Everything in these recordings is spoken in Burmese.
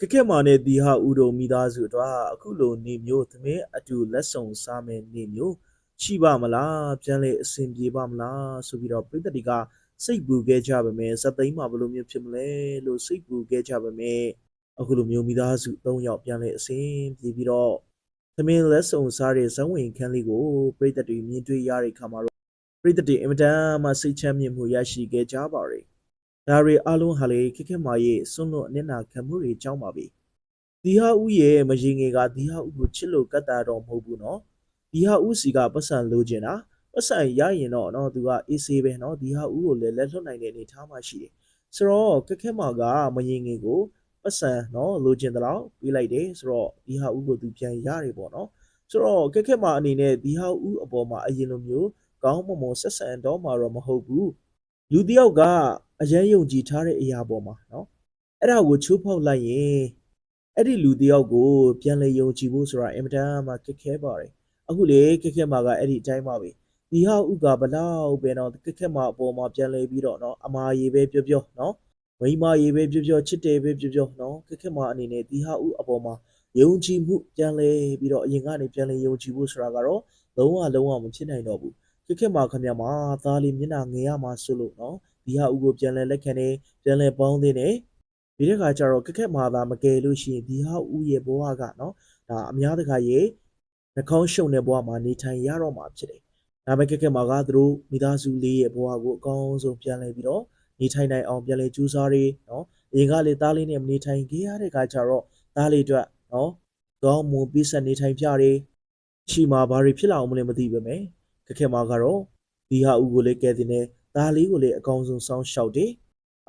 ခက်ခက်မာနဲ့ဒီဟာဦးတို့မိသားစုအတွက်အခုလိုနေမျိုးသမင်းအတူလက်ဆောင်စားမယ်နေမျိုးရှိပါမလားပြန်လေအဆင်ပြေပါမလားဆိုပြီးတော့ပြည်သက်တွေကစိတ်ပူခဲ့ကြပါမယ်ဇက်သိမ်းမှာဘယ်လိုမျိုးဖြစ်မလဲလို့စိတ်ပူခဲ့ကြပါမယ်အခုလိုမျိုးမိသားစု၃ယောက်ပြန်လေအဆင်ပြေပြီးတော့သမင်းလက်ဆောင်စားတဲ့ဇဝင်ခန်းလေးကိုပြည်သက်တွေမြင်တွေ့ရတဲ့ခါမှာတော့ပြည်သက်တွေအင်မတန်မှစိတ်ချမ်းမြေ့မှုရရှိခဲ့ကြပါရယ် ဒါရီအလုံးဟာလေခက်ခက်မာရဲ့စွန့်လွတ်အနစ်နာခံမှုတွေကြောင်းပါပြီဒီဟာဦးရဲ့မရင်ငယ်ကဒီဟာဦးကိုချစ်လို့ကတ်တာတော့မဟုတ်ဘူးနော်ဒီဟာဦးစီကပတ်စံလိုချင်တာပတ်စံရရင်တော့နော်သူကအေးဆေးပဲနော်ဒီဟာဦးကိုလည်းလက်လွတ်နိုင်တဲ့အနေထားမှရှိတယ်ဆိုတော့ခက်ခက်မာကမရင်ငယ်ကိုပတ်စံနော်လိုချင်တယ်လို့ပြီးလိုက်တယ်ဆိုတော့ဒီဟာဦးကိုသူပြန်ရတယ်ပေါ့နော်ဆိုတော့ခက်ခက်မာအနေနဲ့ဒီဟာဦးအပေါ်မှာအရင်လိုမျိုးကောင်းမွန်မွန်ဆက်ဆံတော့မှာတော့မဟုတ်ဘူး လူတယောက်ကအယံယုံကြည်ထားတဲ့အရာပေါ်မှာနော်အဲ့ဒါကိုချိုးဖောက်လိုက်ရင်အဲ့ဒီလူတယောက်ကိုပြန်လဲယုံကြည်ဖို့ဆိုတာအင်မတန်မှခက်ခဲပါတယ်အခုလေခက်ခဲမှာကအဲ့ဒီအတိုင်းပါပဲဒီဟာဥကဘလောက်ပဲတော့ခက်ခဲမှာအပေါ်မှာပြန်လဲပြီးတော့နော်အမာရေပဲပြောပြောနော်မိမရေပဲပြောပြောချစ်တယ်ပဲပြောပြောနော်ခက်ခဲမှာအနေနဲ့ဒီဟာဥအပေါ်မှာယုံကြည်မှုပြန်လဲပြီးတော့အရင်ကနေပြန်လဲယုံကြည်ဖို့ဆိုတာကတော့လုံးဝလုံးဝမဖြစ်နိုင်တော့ဘူး ခက်ခက်မှာခမရမှာသားလေးမျက်နှာငယ်ရမှာဆိုလို့နော်ဒီဟာဦးကိုပြန်လဲလက်ခံနေပြန်လဲပေါင်းသေးတယ်ဒီတဲ့ခါကျတော့ခက်ခက်မှာသာမကယ်လို့ရှိရင်ဒီဟာဦးရဲ့ဘဝကနော်ဒါအများတကာရဲ့နှကောင်းရှုံတဲ့ဘဝမှာနေထိုင်ရတော့မှာဖြစ်တယ်ဒါပေမဲ့ခက်ခက်မှာကသူတို့မိသားစုလေးရဲ့ဘဝကိုအကောင်းဆုံးပြန်လဲပြီးတော့နေထိုင်နိုင်အောင်ပြန်လဲကြိုးစားရနော်အရင်ကလေသားလေးနဲ့မနေထိုင်ခဲ့ရတဲ့ခါကျတော့သားလေးအတွက်နော်ကောင်းမွန်ပြီးဆက်နေထိုင်ကြရရှိမှာဘာတွေဖြစ်လာအောင်မလဲမသိပါမယ် ခက်ခဲမှာကတော့ဒီဟာဦးကိုလည်းကဲတင်တယ်ဒါလေးကိုလည်းအကောင်းဆုံးစောင်းရှောက်တယ်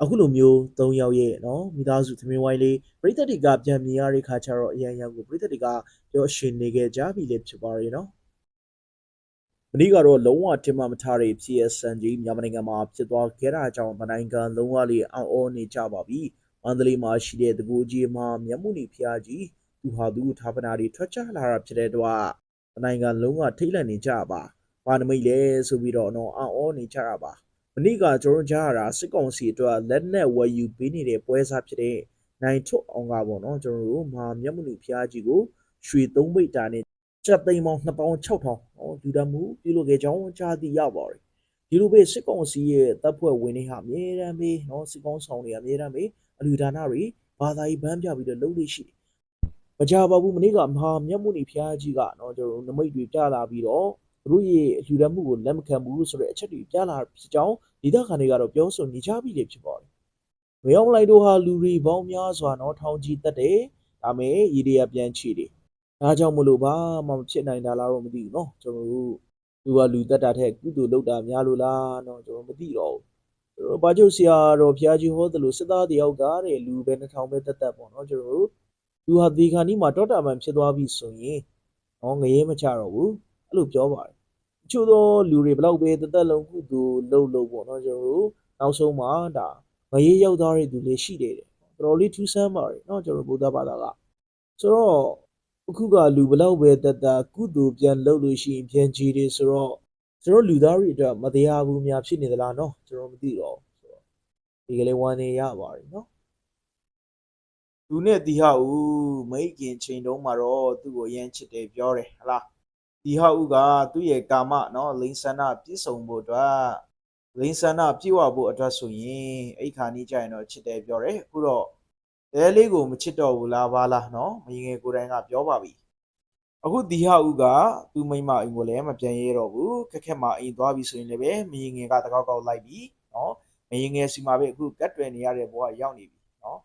အခုလိုမျိုး၃ယောက်ရဲ့နော်မိသားစုသမီးဝိုင်းလေးပရိသတ်တွေကပြန်မြင်ရတဲ့ခါကျတော့အရန်ရန်ကိုပရိသတ်တွေကပြောရှင်နေခဲ့ကြပြီလေဖြစ်ပါရဲ့နော်မနေ့ကတော့လုံးဝတင်မမထားတဲ့ PSN ကြီးမြန်မာနိုင်ငံမှာဖြစ်သွားခဲ့တာကြောင့်မနိုင်ငံလုံးဝလေးအောင်းအောနေကြပါပြီမန္တလေးမှာရှိတဲ့တကူကြီးမှာမြတ်မှုနီဖျားကြီးသူဟာသူဌာပနာတွေထွက်ချလာတာဖြစ်တဲ့အတွက်နိုင်ငံလုံးဝထိတ်လန့်နေကြပါ ပါနမိတ်လဲဆိုပြီးတော့တော့အော်အော်နေကြတာပါမနေ့ကကျွန်တော်ကြားရတာစစ်ကောင်စီအတွက်လက်နက်ဝယ်ယူပေးနေတဲ့ပွဲစားဖြစ်တဲ့နိုင်ထွတ်အောင်ကပေါ့နော်ကျွန်တော်တို့မဟာမျက်မှန်လူဖျားကြီးကိုရွှေသုံးပိတ်တာနဲ့စက်သိန်းပေါင်း2600ဟောလူတမှုပြုလုပ်ခဲ့ကြောင်းကြားသိရပါတယ်ဒီလိုပဲစစ်ကောင်စီရဲ့တပ်ဖွဲ့ဝင်တွေဟာအမြဲတမ်းပဲနော်စစ်ကောင်ဆောင်တွေအမြဲတမ်းပဲအလူဒါနတွေဘာသာရေးဘန်းပြပြီးတော့လုပ်လို့ရှိတယ်မကြပါဘူးမနေ့ကမဟာမျက်မှန်လူဖျားကြီးကနော်ကျွန်တော်တို့နမိတ်တွေပြလာပြီးတော့သူ တို့ရဲ့အလှူဒန်းမှုကိုလက်မခံဘူးဆိုတဲ့အချက်တွေပြလာဖြစ်ကြောင်းဒေသခံတွေကတော့ပြောဆိုနေကြပြီလေဖြစ်ပါတယ်။မေအောင်လိုက်တို့ဟာလူရီပေါင်းများစွာတော့ထောင်ကြီးတက်တယ်။ဒါမဲ့ရေဒီယာပြန်ချီတယ်။ဒါကြောင့်မလို့ပါမှမဖြစ်နိုင်တာလားတော့မသိဘူးနော်။ကျွန်တော်တို့လူကလူတက်တာထက်ကုသိုလ်လုပ်တာများလို့လားတော့ကျွန်တော်မသိတော့ဘူး။ကျွန်တော်ဘာကျုပ်ဆရာတော်ဖျားကြီးဟောသလိုစစ်သားတယောက်ကတဲ့လူပဲ2000ပဲတက်တက်ပေါ့နော်ကျွန်တော်တို့သူဟာဒီခါနီးမှာတောတာမန်ဖြစ်သွားပြီဆိုရင်ဟောငရဲမချတော့ဘူးအဲ့လိုပြောပါတယ် ချို့သောလူတွေဘလောက်ပဲတသက်လုံးကုသိုလ်လုပ်လို့ပေါ့နော်ကျွန်တော်တို့နောက်ဆုံးမှာဒါငရေရောက်သားတဲ့သူတွေရှိတယ်တော်တော်လေးထူးဆန်းပါတယ်နော်ကျွန်တော်ဗုဒ္ဓဘာသာကဆိုတော့အခုကလူဘလောက်ပဲတတကုသိုလ်ပြန်လုပ်လို့ရှိရင်ပြန်ကြည်တယ်ဆိုတော့ကျွန်တော်လူသားတွေအတွက်မတရားဘူးများဖြစ်နေသလားနော်ကျွန်တော်မသိတော့ဆိုတော့ဒီကလေးဝမ်းနေရပါတယ်နော်သူနဲ့တီဟာဦးမိခင်ချိန်တုန်းမှာတော့သူ့ကိုရမ်းချစ်တယ်ပြောတယ်ဟလား ဒီဟာဥကသူ့ရဲ့ကာမနော်လိန်ဆန္ဒပြည့်စုံဖို့အတွက်လိန်ဆန္ဒပြည့်ဝဖို့အတွက်ဆိုရင်အဲ့ခါนี้ကြရင်တော့ချစ်တယ်ပြောတယ်အခုတော့တဲလေးကိုမချစ်တော့ဘူးလားဘာလားနော်မရင်ငယ်ကိုယ်တိုင်ကပြောပါပြီအခုဒီဟာဥကသူ့မိမအိမ်ကိုလည်းမပြန်ရဲတော့ဘူးခက်ခက်မှအိမ်သွားပြီဆိုရင်လည်းပဲမရင်ငယ်ကတကောက်ကောက်လိုက်ပြီနော်မရင်ငယ်စီမှာပဲအခုကတ်တွယ်နေရတဲ့ဘဝရောက်နေပြီနော်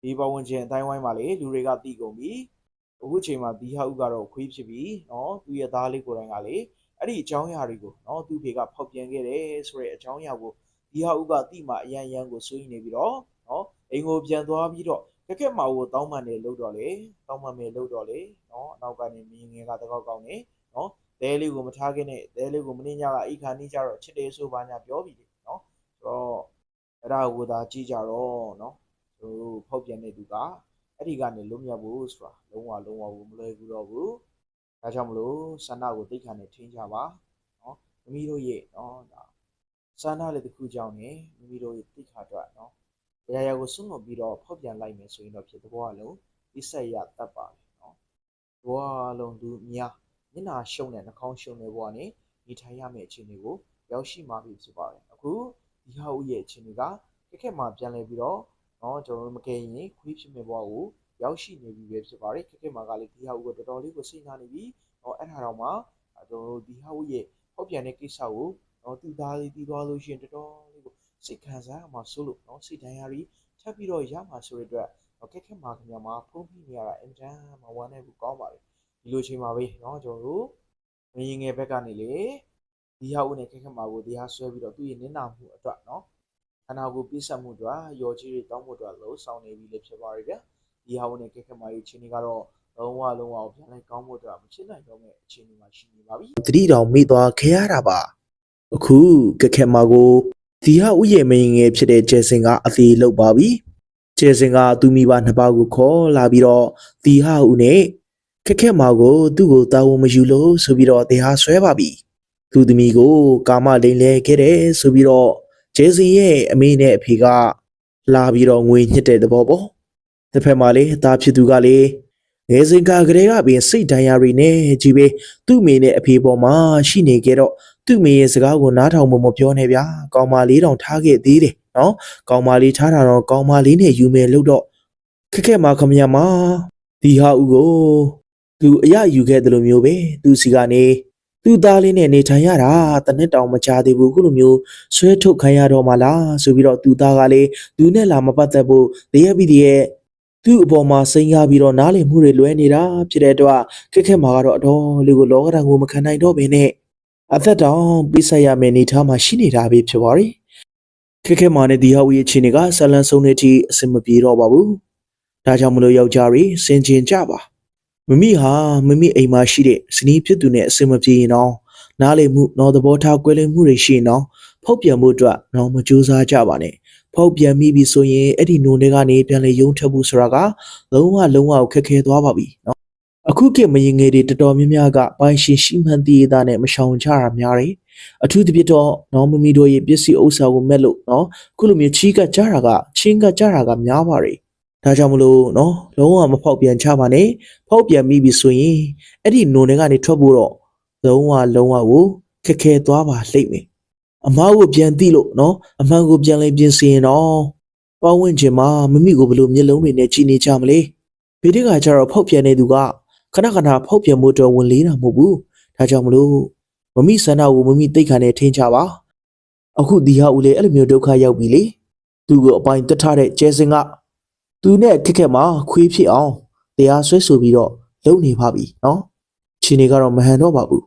ဒီဘဝဝင်ချင်းအတိုင်းဝိုင်းမှာလေလူတွေကတီးကုန်ပြီ အခုချိန်မှာဒီဟာဥကတော့ခွေးဖြစ်ပြီးနော်သူ့ရဲ့သားလေးကိုယ်တိုင်ကလေအဲ့ဒီအကြောင်းအရာတွေကိုနော်သူ့ဖေကဖောက်ပြန်ခဲ့တယ်ဆိုတဲ့အကြောင်းအရာကိုဒီဟာဥကတိမှအရန်ရန်ကိုဆွေးနေပြီးတော့နော်အိမ်ကိုပြန်သွားပြီးတော့ကက်ကက်မာကိုတောင်းပန်တယ်လို့တော့လေတောင်းပန်မယ်လို့တော့လေနော်အနောက်ကနေမြင်းငယ်ကတကောက်ကောင်းနေနော်ဒဲလေးကိုမထားခင်းနဲ့ဒဲလေးကိုမင်းညကအိခါနေကြတော့ချစ်တယ်ဆိုပါညာပြောပြီးလေနော်ဆိုတော့အဲ့ဒါကိုသာကြည့်ကြတော့နော်သူဖောက်ပြန်တဲ့သူက အဲ့ဒီကနေလွတ်မြောက်ဖို့ဆိုတာလုံးဝလုံးဝမလွယ်ဘူးတော့ဘူးဒါကြောင့်မလို့ဆန္ဒကိုသိက္ခာနဲ့ထင်းကြပါနော်မိမိတို့ရဲ့နော်ဒါဆန္ဒလည်းတစ်ခုကြောင့်နဲ့မိမိတို့ရဲ့သိက္ခာအတွက်နော်တရားရကိုစွန့်လွတ်ပြီးတော့ဖောက်ပြန်လိုက်မယ်ဆိုရင်တော့ဖြစ်တဲ့ဘဝလုံးဒီဆက်ရတတ်ပါလေနော်ဘဝလုံးသူများမျက်နာရှုံးတဲ့နှာခေါင်းရှုံးတဲ့ဘဝနဲ့နေထိုင်ရမယ့်အခြေအနေကိုရောက်ရှိမှာဖြစ်ပါတယ်အခုဒီဟာဦးရဲ့အခြေအနေကခက်ခက်မှပြန်လဲပြီးတော့ နော်ကျွန်တော်တို့မကယ်ရင်ခွေးဖြစ်မဲ့ဘဝကိုရောက်ရှိနေပြီပဲဖြစ်ပါတယ်ခက်ခက်မှာကလေးဒီဟာကိုတော်တော်လေးကိုစိတ်ထားနေပြီနော်အဲ့ဒါတော့မှကျွန်တော်တို့ဒီဟာရဲ့ဟောက်ပြန်တဲ့ကိစ္စကိုနော်သူသားလေးပြီးသွားလို့ရှိရင်တော်တော်လေးကိုစိတ်ခံစားအောင်ဆိုလို့နော်စိတ်ဒဏ်ရာကြီးထပ်ပြီးတော့ရမှာဆိုတဲ့အတွက်ခက်ခက်မှာခင်ဗျာမှာဖုံးပြီးနေရတာအင်တန်မှဝမ်းနဲ့ကိုကောင်းပါလေဒီလိုချိန်မှာပဲနော်ကျွန်တော်တို့ငရင်ငယ်ဘက်ကနေလေဒီဟာဦးနဲ့ခက်ခက်မှာကိုဒီဟာဆွဲပြီးတော့သူ့ရဲ့နင်းနာမှုအတွက်နော် ခန္ဓာကိုယ်ပြည့်စုံမှုအတွက်ရော်ကြီးတွေတောင်းဖို့အတွက်လှုပ်ဆောင်နေပြီလေဖြစ်ပါရဲ့ဗျဒီဟာဦးနဲ့ခက်ခက်မှရဲ့ချိန်တွေကတော့လုံးဝလုံးဝပြန်လဲကောင်းဖို့အတွက်မဖြစ်နိုင်တော့မဲ့အခြေအနေမှာရှိနေပါပြီတတိတောင်မိသွားခဲ့ရတာပါအခုခက်ခက်မှကိုဒီဟာဥယေမင်းငယ်ဖြစ်တဲ့ကျဲစင်ကအသေးလောက်ပါပြီကျဲစင်ကသူမိဘနှစ်ပါးကိုခေါ်လာပြီးတော့ဒီဟာဥနဲ့ခက်ခက်မှကိုသူ့ကိုတာဝန်မယူလို့ဆိုပြီးတော့တေဟာဆွဲပါပြီသူသမီးကိုကာမလိန်လဲခဲ့တယ်ဆိုပြီးတော့ ကျဲစင်ရဲ့အမေနဲ့အဖေကလာပြီးတော့ငွေညှစ်တဲ့သဘောပေါ့တစ်ဖက်မှာလေအသားဖြစ်သူကလေငယ်စဉ်ကကလေးကပင်စိတ်ဒဏ်ရာတွေနဲ့ကြီးပဲသူ့အမေနဲ့အဖေပေါ်မှာရှိနေကြတော့သူ့မေရဲ့စကားကိုနားထောင်ဖို့မပြောနဲ့ဗျာကောင်မလေးတောင်ထားခဲ့သေးတယ်နော်ကောင်မလေးထားတာတော့ကောင်မလေးနဲ့ယူမယ်လို့တော့ခက်ခဲမှာခမရမှာဒီဟာဦးကိုသူအရယူခဲ့တယ်လို့မျိုးပဲသူစီကနေ သူ့သားလေးနဲ့နေထိုင်ရတာတနစ်တောင်မကြသေးဘူးခုလိုမျိုးဆွဲထုတ်ခံရတော့မှလားဆိုပြီးတော့သူသားကလေသူနဲ့လာမပတ်သက်ဖို့တရက်ပြီးတရက်သူ့အပေါ်မှာစိန်ရပြီးတော့နားလည်မှုတွေလွဲနေတာဖြစ်တဲ့အတွက်ခက်ခဲမှာကတော့အတော်လေးကိုလောကဓာတ်ကိုမခံနိုင်တော့ဘဲနဲ့အသက်တောင်ပြဆက်ရမယ့်အနေအထားမှာရှိနေတာပဲဖြစ်ပါရီခက်ခဲမာနဲ့ဒီဟာဝီရဲ့အခြေအနေကဆလန်ဆုံးတဲ့အထိအဆင်မပြေတော့ပါဘူးဒါကြောင့်မလို့ယောက်ျားတွေစင်ကျင်ကြပါ မမိဟာမမိအိမ်မှာရှိတဲ့ဇနီးဖြစ်သူနဲ့အဆင်မပြေရင်တော့နားလေမှုနော်သဘောထားကွဲလွဲမှုတွေရှိရင်တော့ဖောက်ပြန်မှုအတွက်တော့မကြိုးစားကြပါနဲ့ဖောက်ပြန်မိပြီဆိုရင်အဲ့ဒီနိုတွေကနေပြန်လေယုံထက်မှုဆိုတာကလုံးဝလုံးဝခက်ခဲသွားပါပြီနော်အခုခေတ်မရင်ငယ်တွေတော်တော်များများကပိုင်ရှင်ရှိမှန်းသိရတာနဲ့မရှောင်ကြတာများတယ်အထူးသဖြင့်တော့နော်မမီတို့ရဲ့ပစ္စည်းဥစ္စာကိုမဲ့လို့နော်ခုလိုမျိုးချီးကပ်ကြတာကချင်းကပ်ကြတာကများပါတယ် ဒါကြောင့်မလို့နော်လုံးဝမဖောက်ပြန်ချပါနဲ့ဖောက်ပြန်မိပြီဆိုရင်အဲ့ဒီနုံတွေကနေထွက်ဖို့တော့လုံးဝလုံးဝကိုခက်ခဲသွားပါလိမ့်မယ်အမားကိုပြန်သိလို့နော်အမှန်ကိုပြန်လဲပြင်ဆင်ရင်တော့ပတ်ဝန်းကျင်မှာမမိကိုဘယ်လိုမျက်လုံးတွေနဲ့ကြည်နေကြမလဲဒီတိကကျတော့ဖောက်ပြန်နေသူကခဏခဏဖောက်ပြန်မှုတော့ဝင်လေးတာမဟုတ်ဘူးဒါကြောင့်မလို့မမိဆန္ဒကိုမမိတိတ်ခါနဲ့ထင်းချပါအခုဒီဟာဦးလေအဲ့လိုမျိုးဒုက္ခရောက်ပြီလေသူ့ကိုအပိုင်တက်ထားတဲ့ကျဲစင်က သူနဲ့ခက်ခက်မှာခွေးဖြစ်အောင်တရားဆွဲဆိုပြီးတော့လုံနေပါပြီနော်ချင်းနေကတော့မဟန်တော့ပါဘူး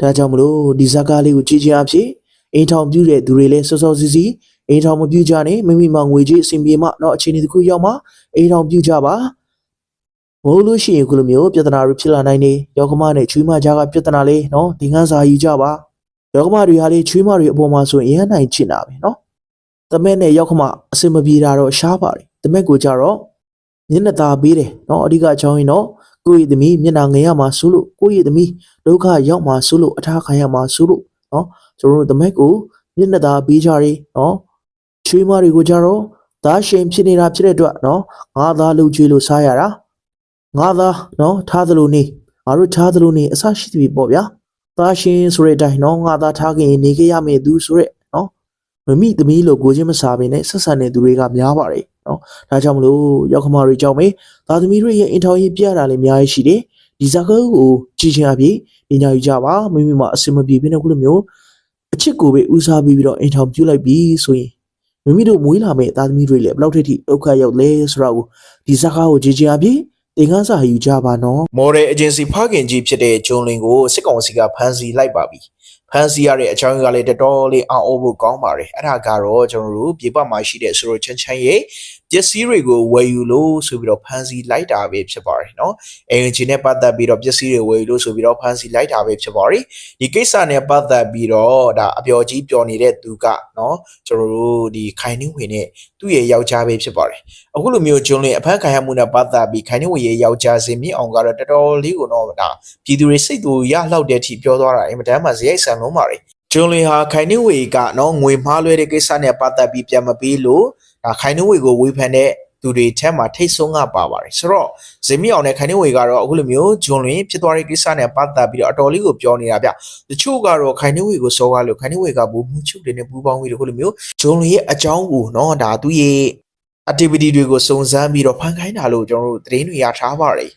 ဒါကြောင့်မလို့ဒီဇာကားလေးကိုကြည်ချင်အဖြစ်အိမ်ထောင်ပြူတဲ့သူတွေလည်းစောစောစီးစီးအိမ်ထောင်မပြူကြနဲ့မိမိမှငွေကြီးအဆင်ပြေမှတော့အခြေအနေတစ်ခုရောက်မှအိမ်ထောင်ပြူကြပါမဟုတ်လို့ရှိရင်ခုလိုမျိုးပြဿနာတွေဖြစ်လာနိုင်နေယောဂမနဲ့ချွေးမကြားကပြဿနာလေးနော်ဒီငန်းစာယူကြပါယောဂမတွေဟာလေချွေးမတွေအပေါ်မှာဆိုရင်အဟနိုင်ချင်တာပဲနော်တမက်နဲ့ယောဂမအစင်မပြေတာတော့ရှားပါတယ် သမက်ကိုကြတော့မျက်နှာသာပေးတယ်နော်အဓိကအကြောင်းရင်းတော့ကိုယ့်ရဲ့သမီးမျက်နှာငယ်ရမှာဆိုလို့ကိုယ့်ရဲ့သမီးဒုက္ခရောက်မှာဆိုလို့အထာခံရမှာဆိုလို့နော်ကျွန်တော်တို့သမက်ကိုမျက်နှာသာပေးကြတယ်နော်ချွေးမတွေကိုကြတော့သားရှင်ဖြစ်နေတာဖြစ်တဲ့အတွက်နော်ငါသားလှုပ်ချွေးလို့စားရတာငါသားနော်ထားသလိုနေငါတို့ထားသလိုနေအဆရှိသည်ပေါ့ဗျာသားရှင်ဆိုတဲ့အတိုင်းနော်ငါသားထားခင်နေခဲ့ရမယ်သူဆိုတဲ့နော်မမိသမီးလို့ကိုချင်းမစားဘဲနဲ့ဆက်ဆံတဲ့သူတွေကများပါတယ် နော်ဒါကြောင့်မလို့ရောက်ခမတွေကြောင့်မေသားသမီးတွေရဲ့အင်ထောင်ရေးပြရတာလည်းအများကြီးရှိတယ်ဒီဇာတ်ကားကိုကြည်ချင်အပြေပညာယူကြပါမိမိမှာအစင်မပြေဘဲနဲ့ခုလိုမျိုးအချစ်ကိုပဲဦးစားပေးပြီးတော့အင်ထောင်ပြုလိုက်ပြီးဆိုရင်မိမိတို့မွေးလာမယ့်သားသမီးတွေလည်းဘယ်လောက်ထိဒုက္ခရောက်လဲဆိုတော့ဒီဇာတ်ကားကိုကြည်ချင်အပြေတင်ကားစာယူကြပါနော်မော်ဒယ်အေဂျင်စီဖခင်ကြီးဖြစ်တဲ့ဂျွန်လင်ကိုစစ်ကောင်စီကဖမ်းဆီးလိုက်ပါပြီဖမ်းဆီးရတဲ့အကြောင်းရင်းကလည်းတော်တော်လေးအောင်အောင်ဖို့ကောင်းပါတယ်အဲ့ဒါကတော့ကျွန်တော်တို့ပြေပမှာရှိတဲ့ဆိုတော့ချမ်းချမ်းရဲ့ ပစ္စည်းတွေကိုဝယ်ယူလို့ဆိုပြီးတော့ဖမ်းဆီးလိုက်တာပဲဖြစ်ပါတယ်နော် ANG နဲ့ပတ်သက်ပြီးတော့ပစ္စည်းတွေဝယ်ယူလို့ဆိုပြီးတော့ဖမ်းဆီးလိုက်တာပဲဖြစ်ပါတယ်ဒီကိစ္စနဲ့ပတ်သက်ပြီးတော့ဒါအပျော်ကြီးပျော်နေတဲ့သူကနော်ကျွန်တော်တို့ဒီခိုင်နှင်းဝင်နဲ့သူ့ရဲ့ယောက်ျားပဲဖြစ်ပါတယ်အခုလိုမျိုးဂျွန်းလင်းအဖမ်းခံရမှုနဲ့ပတ်သက်ပြီးခိုင်နှင်းဝင်ရဲ့ယောက်ျားစင်မြင့်အောင်ကတော့တော်တော်လေးကိုတော့ဒါပြည်သူတွေစိတ်သူရလောက်တဲ့အထိပြောသွားတာအင်မတန်မှဇယိုက်ဆန်လုံးပါတယ်ဂျွန်လင်းဟာခိုင်နှင်းဝင်ကနော်ငွေမှားလွဲတဲ့ကိစ္စနဲ့ပတ်သက်ပြီးပြန်မပေးလို့ ဒါခိုင်နှုတ်ဝေကိုဝေဖန်တဲ့သူတွေထဲမှာထိတ်ဆုံးကပါပါတယ်ဆိုတော့ဇင်မီအောင်နဲ့ခိုင်နှုတ်ဝေကတော့အခုလိုမျိုးဂျွန်လွင်ဖြစ်သွားတဲ့ကိစ္စနဲ့ပတ်သက်ပြီးတော့အတော်လေးကိုပြောနေတာဗျတချို့ကတော့ခိုင်နှုတ်ဝေကိုစောကားလို့ခိုင်နှုတ်ဝေကဘူးမှုချုပ်တွေနဲ့ပူးပေါင်းပြီးတော့အခုလိုမျိုးဂျွန်လွင်ရဲ့အကြောင်းကိုနော်ဒါသူ့ရဲ့ activity တွေကိုစုံစမ်းပြီးတော့ဖန်ခိုင်းတာလို့ကျွန်တော်တို့သတင်းတွေရထားပါတယ်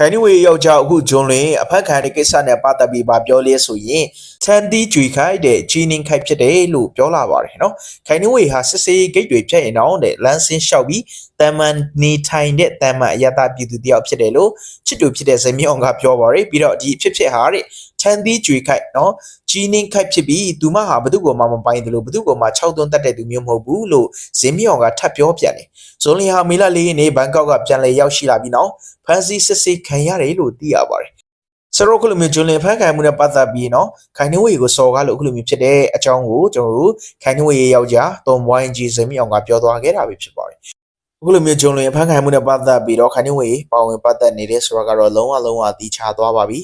ခန်နီဝေယောက်ျားအခုဂျွန်လင်အဖက်ခံတဲ့ကိစ္စနဲ့ပတ်သက်ပြီးပါပြောလဲဆိုရင်ချန်တီကျွေခိုက်တဲ့ဂျီနင်းခိုက်ဖြစ်တယ်လို့ပြောလာပါတယ်နော်ခန်နီဝေဟာစစ်စေးဂိတ်တွေဖြတ်ရင်တော့တဲ့လမ်းစင်းလျှောက်ပြီးတမန်နေထိုင်တဲ့တမန်အယတပြည်သူတယောက်ဖြစ်တယ်လို့ချစ်တူဖြစ်တဲ့ဇမီအောင်ကပြောပါရယ်ပြီးတော့ဒီဖြစ်ဖြစ်ဟာတဲ့ ချန်သီးကြွေခိုက်နော်ကြီးနင်းခိုက်ဖြစ်ပြီးသူမဟာဘသူ့ကိုမှမပိုင်တယ်လို့ဘသူ့ကိုမှ6သွန်းတက်တဲ့သူမျိုးမဟုတ်ဘူးလို့ဇင်းမြောင်ကထပ်ပြောပြန်တယ်ဇွန်လဟာမေလ၄ရက်နေ့ဘန်ကောက်ကပြန်လည်ရောက်ရှိလာပြီးနောက်ဖန်စီစစ်စစ်ခံရတယ်လို့သိရပါတယ်ဆရိုကလိုမျိုးဂျွန်လင်ဖန်ခိုင်မှုနဲ့ပတ်သက်ပြီးနော်ခိုင်နှင်းဝေကိုစော်ကားလို့အခုလိုမျိုးဖြစ်တဲ့အကြောင်းကိုကျွန်တော်တို့ခိုင်နှင်းဝေရဲ့ယောက်ျားတွန်ဝိုင်းကြီးဇင်းမြောင်ကပြောသွားခဲ့တာပဲဖြစ်ပါတယ်အခုလိုမျိုးဂျုံလွင်ဖန်ခိုင်မှုနဲ့ပတ်သက်ပြီးတော့ခိုင်နှင်းဝေပါဝင်ပတ်သက်နေတဲ့ဆိုတော့ကတော့လုံးဝလုံးဝတီးခြားသွားပါပြီ